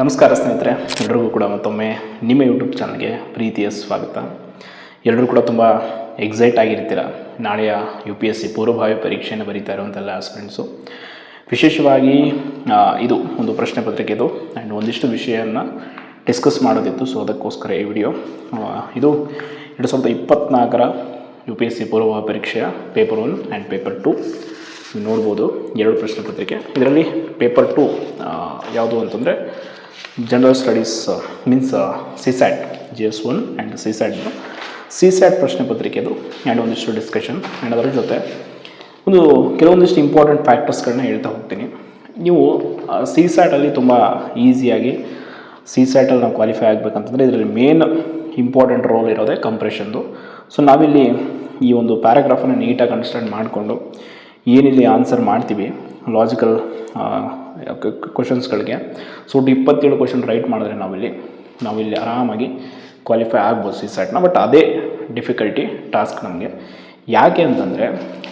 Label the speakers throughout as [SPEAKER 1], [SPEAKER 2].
[SPEAKER 1] ನಮಸ್ಕಾರ ಸ್ನೇಹಿತರೆ, ಎಲ್ರಿಗೂ ಕೂಡ ಮತ್ತೊಮ್ಮೆ ನಿಮ್ಮ ಯೂಟ್ಯೂಬ್ ಚಾನಲ್ಗೆ ಪ್ರೀತಿಯ ಸ್ವಾಗತ. ಎಲ್ಲರೂ ಕೂಡ ತುಂಬ ಎಕ್ಸೈಟ್ ಆಗಿರ್ತೀರ? ನಾಳೆಯ ಯು ಪಿ ಎಸ್ ಸಿ ಪೂರ್ವಭಾವಿ ಪರೀಕ್ಷೆಯನ್ನು ಬರೀತಾ ಇರುವಂತೆಲ್ಲ ಸ್ಟೂಡೆಂಟ್ಸು ವಿಶೇಷವಾಗಿ ಇದು ಒಂದು ಪ್ರಶ್ನೆ ಪತ್ರಿಕೆ ಇದು. ಆ್ಯಂಡ್ ಒಂದಿಷ್ಟು ವಿಷಯವನ್ನು ಡಿಸ್ಕಸ್ ಮಾಡೋದಿತ್ತು ಸೊ ಅದಕ್ಕೋಸ್ಕರ ಈ ವಿಡಿಯೋ ಇದು ಎರಡು ಸಾವಿರದ ಇಪ್ಪತ್ತ್ನಾಲ್ಕರ ಯು ಪಿ ಎಸ್ ಸಿ ಪೂರ್ವಭಾವಿ ಪರೀಕ್ಷೆಯ paper one and paper two ನೋಡ್ಬೋದು ಎರಡು ಪ್ರಶ್ನೆ ಪತ್ರಿಕೆ. ಇದರಲ್ಲಿ ಪೇಪರ್ ಟು ಯಾವುದು ಅಂತಂದರೆ general studies means CSAT G S one and CSAT CSAT ಪ್ರಶ್ನೆ ಪತ್ರಿಕೆದು ಆ್ಯಂಡ್ ಒಂದಿಷ್ಟು ಡಿಸ್ಕಷನ್ ಆ್ಯಂಡ್ ಅದರ ಜೊತೆ ಒಂದು ಕೆಲವೊಂದಿಷ್ಟು ಇಂಪಾರ್ಟೆಂಟ್ ಫ್ಯಾಕ್ಟರ್ಸ್ಗಳನ್ನ ಹೇಳ್ತಾ ಹೋಗ್ತೀನಿ. ನೀವು ಸಿ ಸ್ಯಾಟಲ್ಲಿ ತುಂಬ ಈಸಿಯಾಗಿ ಸಿ ಸ್ಯಾಟಲ್ಲಿ ನಾವು ಕ್ವಾಲಿಫೈ ಆಗಬೇಕಂತಂದರೆ ಇದರಲ್ಲಿ ಮೇನ್ ಇಂಪಾರ್ಟೆಂಟ್ ರೋಲ್ ಇರೋದೇ ಕಂಪ್ರೆಷನ್ದು ಸೊ ನಾವಿಲ್ಲಿ ಈ ಒಂದು ಪ್ಯಾರಾಗ್ರಾಫನ್ನು ನೀಟಾಗಿ ಅಂಡರ್ಸ್ಟ್ಯಾಂಡ್ ಮಾಡಿಕೊಂಡು ಏನಿಲ್ಲಿ ಆನ್ಸರ್ ಮಾಡ್ತೀವಿ ಲಾಜಿಕಲ್ ಕ್ವಶನ್ಸ್ಗಳಿಗೆ ಸೊ ಇಪ್ಪತ್ತೇಳು ಕ್ವಶನ್ ರೈಟ್ ಮಾಡಿದ್ರೆ ನಾವಿಲ್ಲಿ ನಾವಿಲ್ಲಿ ಆರಾಮಾಗಿ ಕ್ವಾಲಿಫೈ ಆಗ್ಬೋದು ಸಿ ಸ್ಯಾಟ್ನ ಬಟ್ ಅದೇ ಡಿಫಿಕಲ್ಟಿ ಟಾಸ್ಕ್ ನಮಗೆ. ಯಾಕೆ ಅಂತಂದರೆ,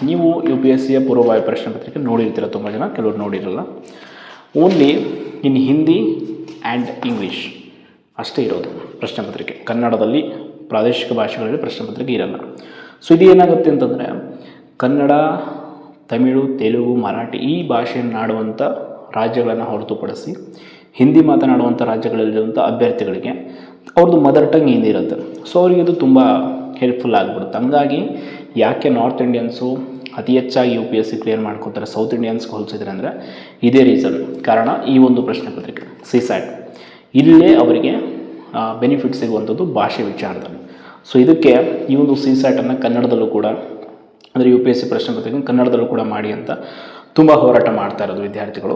[SPEAKER 1] ನೀವು ಯು ಪಿ ಎಸ್ ಸಿಯ ಪೂರ್ವಭಾವಿ ಪ್ರಶ್ನೆ ಪತ್ರಿಕೆ ನೋಡಿರ್ತೀರ ತುಂಬ ಜನ, ಕೆಲವರು ನೋಡಿರಲ್ಲ. Only in Hindi and English ಅಷ್ಟೇ ಇರೋದು ಪ್ರಶ್ನೆ ಪತ್ರಿಕೆ. ಕನ್ನಡದಲ್ಲಿ ಪ್ರಾದೇಶಿಕ ಭಾಷೆಗಳಲ್ಲಿ ಪ್ರಶ್ನೆ ಪತ್ರಿಕೆ ಇರಲ್ಲ. ಸೊ ಇದು ಏನಾಗುತ್ತೆ ಅಂತಂದರೆ, ಕನ್ನಡ ತಮಿಳು, ತೆಲುಗು, ಮರಾಠಿ ಈ ಭಾಷೆಯನ್ನಾಡುವಂಥ ರಾಜ್ಯಗಳನ್ನು ಹೊರತುಪಡಿಸಿ ಹಿಂದಿ ಮಾತನಾಡುವಂಥ ರಾಜ್ಯಗಳಲ್ಲಿರುವಂಥ ಅಭ್ಯರ್ಥಿಗಳಿಗೆ ಅವ್ರದ್ದು ಮದರ್ ಟಂಗ್ ಹಿಂದಿ ಇರುತ್ತೆ. ಸೊ ಅವರಿಗೆ ಇದು ತುಂಬ ಹೆಲ್ಪ್ಫುಲ್ ಆಗಿಬಿಡುತ್ತೆ. ಹಂಗಾಗಿ ಯಾಕೆ ನಾರ್ತ್ ಇಂಡಿಯನ್ಸು ಅತಿ ಹೆಚ್ಚಾಗಿ U P S C clear ಮಾಡ್ಕೊತಾರೆ ಸೌತ್ ಇಂಡಿಯನ್ಸ್ಗೆ ಹೋಲಿಸಿದ್ರೆ ಅಂದರೆ ಇದೇ ರೀಸನ್ ಕಾರಣ ಈ ಒಂದು ಪ್ರಶ್ನೆ ಪತ್ರಿಕೆ ಸಿ ಸ್ಯಾಟ್ ಇಲ್ಲೇ ಅವರಿಗೆ ಬೆನಿಫಿಟ್ ಸಿಗುವಂಥದ್ದು ಭಾಷೆ ವಿಚಾರದಲ್ಲಿ. ಸೊ ಇದಕ್ಕೆ ಈ ಒಂದು ಸಿ ಸ್ಯಾಟನ್ನು ಕನ್ನಡದಲ್ಲೂ ಕೂಡ ಅಂದರೆ ಯು ಪಿ ಎಸ್ ಸಿ ಪ್ರಶ್ನೆ ಪತ್ರಿಕೆ ಕನ್ನಡದಲ್ಲೂ ಕೂಡ ಮಾಡಿ ಅಂತ ತುಂಬ ಹೋರಾಟ ಮಾಡ್ತಾ ಇರೋದು ವಿದ್ಯಾರ್ಥಿಗಳು.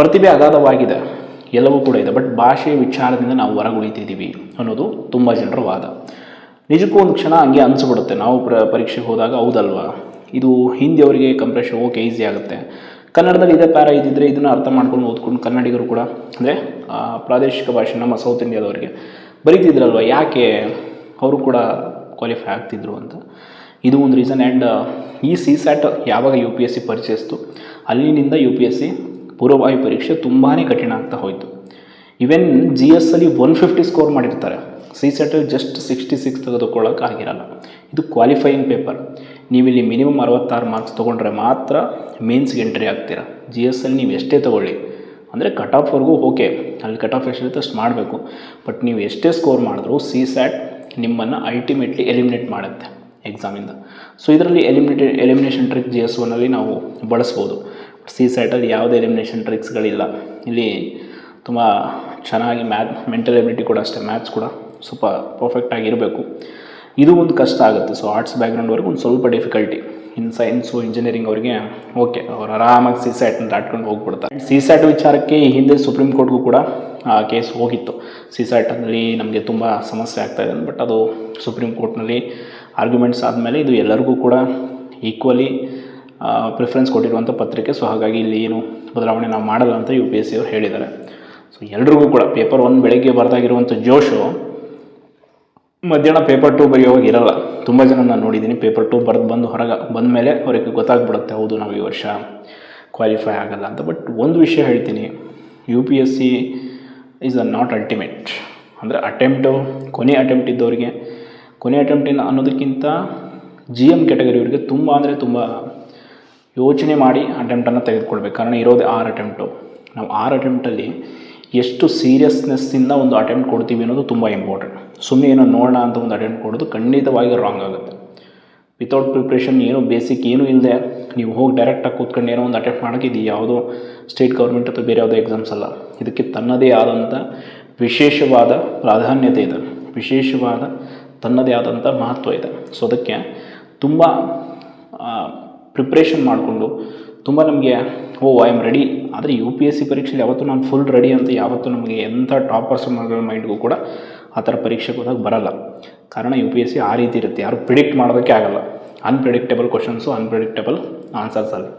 [SPEAKER 1] ಪ್ರತಿಭೆ ಅಗಾಧವಾಗಿದೆ, ಎಲ್ಲವೂ ಕೂಡ ಇದೆ ಬಟ್ ಭಾಷೆಯ ವಿಚಾರದಿಂದ ನಾವು ಹೊರಗುಳಿತಿದ್ದೀವಿ ಅನ್ನೋದು ತುಂಬ ಜನರ ವಾದ. ನಿಜಕ್ಕೂ ಒಂದು ಕ್ಷಣ ಹಂಗೆ ಅನಿಸ್ಬಿಡುತ್ತೆ, ನಾವು ಪ್ರ, ಪರೀಕ್ಷೆಗೆ ಹೋದಾಗ ಹೌದಲ್ವಾ? ಇದು ಹಿಂದಿ ಅವರಿಗೆ ಕಂಪ್ರೆಷನ್ ಓಕೆ ಈಸಿ ಆಗುತ್ತೆ. ಕನ್ನಡದಲ್ಲಿ ಇದೇ ಪ್ಯಾರ ಇದ್ದಿದ್ದರೆ ಇದನ್ನು ಅರ್ಥ ಮಾಡ್ಕೊಂಡು ಓದ್ಕೊಂಡು ಕನ್ನಡಿಗರು ಕೂಡ, ಅಂದರೆ ಪ್ರಾದೇಶಿಕ ಭಾಷೆ ನಮ್ಮ ಸೌತ್ ಇಂಡಿಯಾದವರಿಗೆ ಬರೀತಿದ್ರಲ್ವ? ಯಾಕೆ? ಅವರು ಕೂಡ ಕ್ವಾಲಿಫೈ ಆಗ್ತಿದ್ರು ಅಂತ. ಇದು ಒಂದು ರೀಸನ್ ಆ್ಯಂಡ್ ಈ ಸಿ ಸ್ಯಾಟ್ ಯಾವಾಗ ಯು ಪಿ ಎಸ್ ಸಿ ಪರಿಚಯಿಸ್ತು? ಅಲ್ಲಿನಿಂದ ಯು ಪಿ ಎಸ್ ಸಿ ಪೂರ್ವಭಾವಿ ಪರೀಕ್ಷೆ ತುಂಬಾ ಕಠಿಣ ಆಗ್ತಾ ಹೋಯಿತು. ಇವೆನ್ ಜಿ ಎಸ್ ಅಲ್ಲಿ ಒನ್ ಫಿಫ್ಟಿ ಸ್ಕೋರ್ ಮಾಡಿರ್ತಾರೆ. ಸಿ ಸೆಟಲ್ಲಿ ಜಸ್ಟ್ ಸಿಕ್ಸ್ಟಿ ಸಿಕ್ಸ್ ತೆಗೆದುಕೊಳ್ಳೋಕೆ ಆಗಿರಲ್ಲ. ಇದು ಕ್ವಾಲಿಫೈಯಿಂಗ್ ಪೇಪರ್ ನೀವಿಲ್ಲಿ ಮಿನಿಮಮ್ ಅರವತ್ತಾರು ಮಾರ್ಕ್ಸ್ ತೊಗೊಂಡ್ರೆ ಮಾತ್ರ ಮೇನ್ಸ್ಗೆ ಎಂಟ್ರಿ ಆಗ್ತೀರಾ? ಜಿ ಎಸ್ ಅಲ್ಲಿ ನೀವು ಎಷ್ಟೇ ತೊಗೊಳ್ಳಿ. ಅಂದರೆ ಕಟ್ ಆಫ್ವರೆಗೂ ಓಕೆ ಅಲ್ಲಿ ಕಟ್ ಆಫ್ ಎಷ್ಟಿರುತ್ತೆ ಅಷ್ಟು ಮಾಡಬೇಕು. ಬಟ್ ನೀವು ಎಷ್ಟೇ ಸ್ಕೋರ್ ಮಾಡಿದ್ರು ಸಿ ಸ್ಯಾಟ್ ನಿಮ್ಮನ್ನು ಅಲ್ಟಿಮೇಟ್ಲಿ ಎಲಿಮಿನೇಟ್ ಮಾಡುತ್ತೆ ಎಕ್ಸಾಮಿಂದ ಸೊ ಇದರಲ್ಲಿ eliminated elimination trick G S ಒನಲ್ಲಿ ನಾವು ಬಳಸ್ಬೋದು. ಸಿ ಸ್ಯಾಟಲ್ಲಿ ಯಾವುದೇ ಎಲಿಮಿನೇಷನ್ ಟ್ರಿಕ್ಸ್ಗಳಿಲ್ಲ ಇಲ್ಲಿ ತುಂಬ ಚೆನ್ನಾಗಿ ಮ್ಯಾಥ್ ಮೆಂಟಲ್ ಎಬಿಲಿಟಿ ಕೂಡ ಅಷ್ಟೇ ಮ್ಯಾಥ್ಸ್ ಕೂಡ ಸ್ವಲ್ಪ ಪರ್ಫೆಕ್ಟಾಗಿರಬೇಕು ಇದು ಒಂದು ಕಷ್ಟ ಆಗುತ್ತೆ. ಸೊ ಆರ್ಟ್ಸ್ ಬ್ಯಾಕ್ಗ್ರೌಂಡ್ವರೆಗೂ ಒಂದು ಸ್ವಲ್ಪ ಡಿಫಿಕಲ್ಟಿ ಇನ್ ಸೈನ್ಸು ಇಂಜಿನಿಯರಿಂಗ್ ಅವರಿಗೆ ಓಕೆ ಅವ್ರು ಆರಾಮಾಗಿ ಸಿ ಸ್ಯಾಟ್ನ ದಾಟ್ಕೊಂಡು ಹೋಗ್ಬಿಡ್ತಾರೆ. ಸಿ ಸ್ಯಾಟ್ ವಿಚಾರಕ್ಕೆ ಈ ಹಿಂದೆ ಸುಪ್ರೀಂ ಕೋರ್ಟ್ಗೂ ಕೂಡ ಕೇಸ್ ಹೋಗಿತ್ತು. ಸಿ ಸ್ಯಾಟಲ್ಲಿ ನಮಗೆ ತುಂಬ ಸಮಸ್ಯೆ ಆಗ್ತಾ ಇದೆ ಬಟ್ ಅದು ಸುಪ್ರೀಂ ಕೋರ್ಟ್ನಲ್ಲಿ ಆರ್ಗ್ಯುಮೆಂಟ್ಸ್ ಆದಮೇಲೆ ಇದು ಎಲ್ಲರಿಗೂ ಕೂಡ ಈಕ್ವಲಿ ಪ್ರಿಫರೆನ್ಸ್ ಕೊಟ್ಟಿರುವಂಥ ಪತ್ರಿಕೆ. ಸೊ ಹಾಗಾಗಿ ಇಲ್ಲಿ ಏನು ಬದಲಾವಣೆ ನಾವು ಮಾಡಲ್ಲ ಅಂತ ಯು ಪಿ ಎಸ್ ಸಿ ಅವರು ಹೇಳಿದ್ದಾರೆ. ಸೊ ಎಲ್ರಿಗೂ ಕೂಡ ಪೇಪರ್ ಒಂದು ಬೆಳಗ್ಗೆ ಬರೆದಾಗಿರುವಂಥ ಜೋಶು ಮಧ್ಯಾಹ್ನ ಪೇಪರ್ ಟು ಬರೆಯೋವಾಗ ಇರಲ್ಲ. ತುಂಬ ಜನ ನಾನು ನೋಡಿದ್ದೀನಿ ಪೇಪರ್ ಟು ಬರೆದು ಬಂದು ಹೊರಗೆ, ಬಂದ ಮೇಲೆ ಅವರಿಗೆ ಗೊತ್ತಾಗ್ಬಿಡುತ್ತೆ, ಹೌದು ನಾವು ಈ ವರ್ಷ ಕ್ವಾಲಿಫೈ ಆಗಲ್ಲ ಅಂತ. ಬಟ್ ಒಂದು ವಿಷಯ ಹೇಳ್ತೀನಿ U P S C is a not ultimate ಅಂದರೆ ಅಟೆಂಪ್ಟು ಕೊನೆ ಅಟೆಂಪ್ಟ್ ಇದ್ದವರಿಗೆ. ಕೊನೆ ಅಟೆಂಪ್ಟಿನ ಅನ್ನೋದಕ್ಕಿಂತ ಜಿ ಎಂ ಕ್ಯಾಟಗರಿಯವರಿಗೆ ತುಂಬ ಅಂದರೆ ತುಂಬ ಯೋಚನೆ ಮಾಡಿ ಅಟೆಂಪ್ಟನ್ನು ತೆಗೆದುಕೊಳ್ಬೇಕು. ಕಾರಣ ಇರೋದೇ ಆರು ಅಟೆಂಪ್ಟು ನಾವು ಆರು ಅಟೆಂಪ್ಟಲ್ಲಿ ಎಷ್ಟು ಸೀರಿಯಸ್ನೆಸ್ಸಿಂದ ಒಂದು ಅಟೆಂಪ್ಟ್ ಕೊಡ್ತೀವಿ ಅನ್ನೋದು ತುಂಬ ಇಂಪಾರ್ಟೆಂಟ್ ಸುಮ್ಮನೆ ಏನೋ ನೋಡೋಣ ಅಂತ ಒಂದು ಅಟೆಂಪ್ಟ್ ಕೊಡೋದು ಖಂಡಿತವಾಗಿ ರಾಂಗ್ ಆಗುತ್ತೆ. ವಿತೌಟ್ ಪ್ರಿಪ್ರೇಷನ್ ಏನು ಬೇಸಿಕ್ ಏನೂ ಇಲ್ಲದೆ ನೀವು ಹೋಗಿ ಡೈರೆಕ್ಟಾಗಿ ಕೂತ್ಕೊಂಡು ಏನೋ ಒಂದು ಅಟೆಂಪ್ಟ್ ಮಾಡೋಕ್ಕೆ ಇದು ಯಾವುದೋ ಸ್ಟೇಟ್ ಗೌರ್ಮೆಂಟ್ ಅಥವಾ ಬೇರೆ ಯಾವುದೋ ಎಕ್ಸಾಮ್ಸ್ ಅಲ್ಲ. ಇದಕ್ಕೆ ತನ್ನದೇ ಆದಂಥ ವಿಶೇಷವಾದ ಪ್ರಾಧಾನ್ಯತೆ ಇದೆ. ವಿಶೇಷವಾದ ತನ್ನದೇ ಆದಂಥ ಮಹತ್ವ ಇದೆ. ಸೊ ಅದಕ್ಕೆ ತುಂಬ ಪ್ರಿಪ್ರೇಷನ್ ಮಾಡಿಕೊಂಡು ತುಂಬ ನಮಗೆ, ಓ ಐ ಆಮ್ ರೆಡಿ ಆದರೆ ಯು ಪಿ ಎಸ್ ಸಿ ಪರೀಕ್ಷೆಯಲ್ಲಿ ಯಾವತ್ತೂ ನಾನು ಫುಲ್ ರೆಡಿ ಅಂತ ಯಾವತ್ತೂ ನಮಗೆ ಎಂಥ ಟಾಪರ್ಸ್ ಮೈಂಡ್ಗೂ ಕೂಡ ಆ ಥರ ಪರೀಕ್ಷೆಗೆ ಹೋದಾಗ ಬರಲ್ಲ. ಕಾರಣ ಯು ಪಿ ಎಸ್ ಸಿ ಆ ರೀತಿ ಇರುತ್ತೆ. ಯಾರು ಪ್ರಿಡಿಕ್ಟ್ ಮಾಡೋದಕ್ಕೆ ಆಗಲ್ಲ. ಅನ್ಪ್ರಿಡಿಕ್ಟೇಬಲ್ ಕ್ವಶನ್ಸು ಅನ್ಪ್ರಿಡಿಕ್ಟೇಬಲ್ ಆನ್ಸರ್ಸಲ್ಲಿ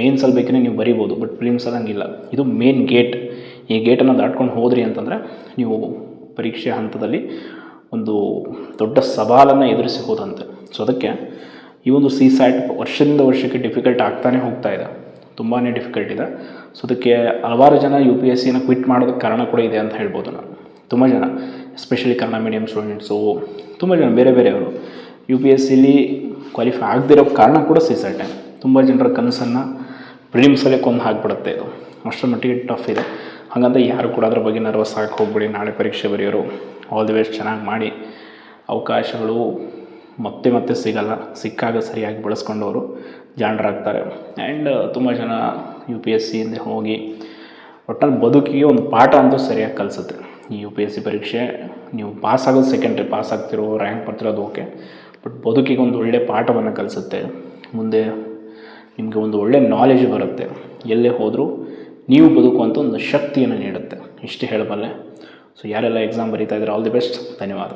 [SPEAKER 1] ಮೇನ್ಸಲ್ಲಿ ಬೇಕೇ ನೀವು ಬರಿಬೋದು ಬಟ್ ಪ್ರಿಲಿಮ್ಸಲ್ಲಿ ಹಂಗಿಲ್ಲ. ಇದು ಮೇನ್ ಗೇಟ್ ಈ ಗೇಟನ್ನು ದಾಟ್ಕೊಂಡು ಹೋದ್ರಿ ಅಂತಂದರೆ ನೀವು ಪರೀಕ್ಷೆ ಹಂತದಲ್ಲಿ ಒಂದು ದೊಡ್ಡ ಸವಾಲನ್ನು ಎದುರಿಸಬಹುದಂತೆ ಸೊ ಅದಕ್ಕೆ ಈ ಒಂದು ಸಿ ಸ್ಯಾಟ್ ವರ್ಷದಿಂದ ವರ್ಷಕ್ಕೆ ಡಿಫಿಕಲ್ಟ್ ಆಗ್ತಾನೆ ಹೋಗ್ತಾ ಇದೆ. ತುಂಬಾ ಡಿಫಿಕಲ್ಟ್ ಇದೆ. ಸೊ ಅದಕ್ಕೆ ಹಲವಾರು ಜನ ಯು ಪಿ ಎಸ್ ಸಿನ ಕ್ವಿಟ್ ಮಾಡೋದಕ್ಕೆ ಕಾರಣ ಕೂಡ ಇದೆ ಅಂತ ಹೇಳ್ಬೋದು ನಾನು. ತುಂಬ ಜನ. ಎಸ್ಪೆಷಲಿ ಕನ್ನಡ ಮೀಡಿಯಮ್ ಸ್ಟೂಡೆಂಟ್ಸು ತುಂಬ ಜನ ಬೇರೆ ಬೇರೆಯವರು ಯು ಪಿ ಎಸ್ ಸಿಲಿ ಕ್ವಾಲಿಫೈ ಆಗದಿರೋ ಕಾರಣ ಕೂಡ ಸೀಸರ್ಟೆ ತುಂಬ ಜನರ ಕನಸನ್ನು ಪ್ರಿಲಿಮ್ಸಲ್ಲೇ ಕೊಂದು ಹಾಕ್ಬಿಡುತ್ತೆ ಇದು. ಅಷ್ಟರ ಮಟ್ಟಿಗೆ ಟಫ್ ಇದೆ. ಹಾಗಂತ ಯಾರು ಕೂಡ ಅದ್ರ ಬಗ್ಗೆ ನರ್ವಸ್ ಆಗಿ ಹೋಗ್ಬಿಡಿ. ನಾಳೆ ಪರೀಕ್ಷೆ ಬರೆಯೋರು ಆಲ್ ದಿ ವೇಸ್ಟ್ ಚೆನ್ನಾಗಿ ಮಾಡಿ. ಅವಕಾಶಗಳು ಮತ್ತೆ ಮತ್ತೆ ಸಿಗಲ್ಲ. ಸಿಕ್ಕಾಗ ಸರಿಯಾಗಿ ಬಳಸ್ಕೊಂಡವರು ಜಾಣರಾಗ್ತಾರೆ. ಆ್ಯಂಡ್ ತುಂಬ ಜನ ಯು ಪಿ ಎಸ್ ಸಿಯಿಂದ ಹೋಗಿ ಒಟ್ಟಲ್ಲಿ ಬದುಕಿಗೆ ಒಂದು ಪಾಠ ಅಂತೂ ಸರಿಯಾಗಿ ಕಲಿಸುತ್ತೆ. ಯು ಪಿ ಎಸ್ ಸಿ ಪರೀಕ್ಷೆ, ನೀವು ಪಾಸ್ ಆಗೋದು ಸೆಕೆಂಡ್ರಿ ಪಾಸ್ ಆಗ್ತಿರೋ ರ್ಯಾಂಕ್ ಬರ್ತಿರೋದು ಓಕೆ ಬಟ್ ಬದುಕಿಗೆ ಒಂದು ಒಳ್ಳೆ ಪಾಠವನ್ನು ಕಲಿಸುತ್ತೆ. ಮುಂದೆ ನಿಮಗೆ ಒಂದು ಒಳ್ಳೆ ನಾಲೆಜ್ ಬರುತ್ತೆ. ಎಲ್ಲೇ ಹೋದರೂ ನೀವು ಬದುಕುವಂಥ ಒಂದು ಶಕ್ತಿಯನ್ನು ನೀಡುತ್ತೆ. ಇಷ್ಟು ಹೇಳಬಲ್ಲೆ. ಸೊ ಯಾರೆಲ್ಲ ಎಕ್ಸಾಮ್ ಬರೀತಾ ಇದ್ದಾರೆ ಆಲ್ ದಿ ಬೆಸ್ಟ್ ಧನ್ಯವಾದ.